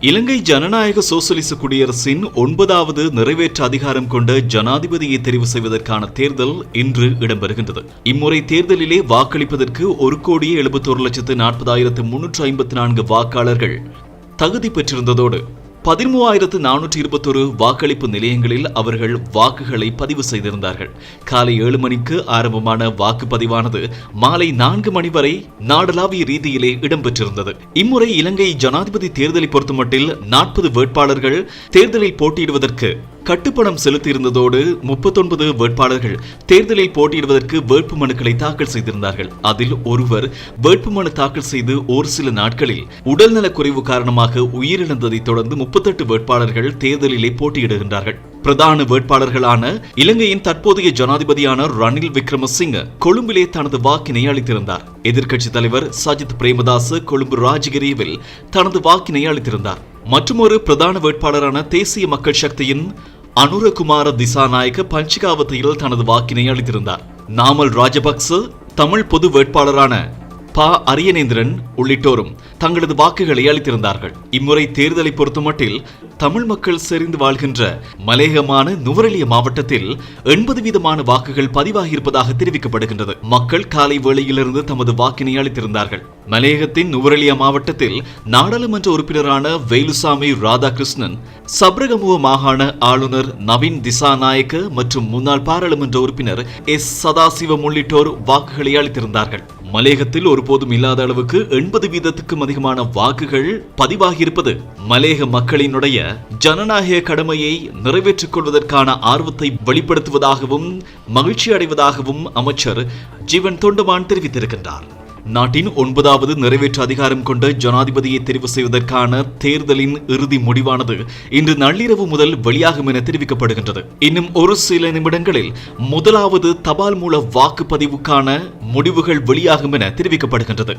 இலங்கை ஜனநாயக சோசலிச குடியரசின் ஒன்பதாவது நிறைவேற்ற அதிகாரம் கொண்ட ஜனாதிபதியை தெரிவு செய்வதற்கான தேர்தல் இன்று இடம்பெறுகின்றது. இம்முறை தேர்தலிலே வாக்களிப்பதற்கு ஒரு கோடியே எழுபத்தோரு லட்சத்து நாற்பதாயிரத்து முன்னூற்று ஐம்பத்தி நான்கு வாக்காளர்கள் தகுதி பெற்றிருந்ததோடு பதிமூவாயிரத்து நானூற்றி இருபத்தொரு வாக்களிப்பு நிலையங்களில் அவர்கள் வாக்குகளை பதிவு செய்திருந்தார்கள். காலை ஏழு மணிக்கு ஆரம்பமான வாக்குப்பதிவானது மாலை நான்கு மணி வரை நாடளாவிய ரீதியிலே இடம்பெற்றிருந்தது. இம்முறை இலங்கை ஜனாதிபதி தேர்தலை பொறுத்தமட்டில் நாற்பது வேட்பாளர்கள் தேர்தலில் போட்டியிடுவதற்கு கட்டுப்பணம் செலுத்தியிருந்ததோடு முப்பத்தொன்பது வேட்பாளர்கள் தேர்தலில் போட்டியிடுவதற்கு வேட்பு மனுக்களை தாக்கல் செய்திருந்தார்கள். அதில் ஒருவர் வேட்புமனு தாக்கல் செய்து ஒரு சில நாட்களில் உடல்நலக் குறைவு காரணமாக உயிரிழந்ததை தொடர்ந்து முப்பத்தெட்டு வேட்பாளர்கள் தேர்தலிலே போட்டியிடுகின்றார்கள். பிரதான வேட்பாளர்களான இலங்கையின் தற்போதைய ஜனாதிபதியான ரணில் விக்ரமசிங்க கொழும்பிலே தனது வாக்கினை அளித்திருந்தார். எதிர்க்கட்சித் தலைவர் சஜித் பிரேமதாஸ் கொழும்பு ராஜகிரியில் தனது வாக்கினை அளித்திருந்தார். மற்றுமொரு பிரதான வேட்பாளரான தேசிய மக்கள் சக்தியின் அனுரகுமார திசாநாயக்க பஞ்சிகாவத்தையில் தனது வாக்கினை அளித்திருந்தார். நாமல் ராஜபக்ச தமிழ் பொது வேட்பாளரான ப அரியநேந்திரன் உள்ளிட்டோரும் தங்களது வாக்குகளை அளித்திருந்தார்கள். இம்முறை தேர்தலை பொறுத்தமட்டில் தமிழ் மக்கள் செறிந்து வாழ்கின்ற மலேகமான நுவரெலிய மாவட்டத்தில் எண்பது வீதமான வாக்குகள் பதிவாகியிருப்பதாக தெரிவிக்கப்படுகின்றது. மக்கள் காலை வேளையிலிருந்து தமது வாக்கினை அளித்திருந்தார்கள். மலையகத்தின் நுவரெலியா மாவட்டத்தில் நாடாளுமன்ற உறுப்பினரான வேலுசாமி ராதாகிருஷ்ணன் சப்ரகமுக மாகாண ஆளுநர் நவீன் திசாநாயக்க மற்றும் முன்னாள் பாராளுமன்ற உறுப்பினர் எஸ் சதாசிவம் உள்ளிட்டோர் வாக்குகளை அளித்திருந்தார்கள். மலேகத்தில் ஒருபோதும் இல்லாத அளவுக்கு எண்பது வீதத்துக்கும் அதிகமான வாக்குகள் பதிவாகியிருப்பது மலேக மக்களினுடைய ஜனநாயக கடமையை நிறைவேற்றிக் கொள்வதற்கான ஆர்வத்தை வெளிப்படுத்துவதாகவும் மகிழ்ச்சி அடைவதாகவும் அமைச்சர் ஜீவன் தொண்டமான் தெரிவித்திருக்கின்றார். நாட்டின் ஒன்பதாவது நிறைவேற்று அதிகாரம் கொண்ட ஜனாதிபதியை தெரிவு செய்வதற்கான தேர்தலின் இறுதி முடிவானது இன்று நள்ளிரவு முதல் வெளியாகும் என தெரிவிக்கப்படுகின்றது. இன்னும் ஒரு சில நிமிடங்களில் முதலாவது தபால் மூல வாக்குப்பதிவுக்கான முடிவுகள் வெளியாகும் என தெரிவிக்கப்படுகின்றது.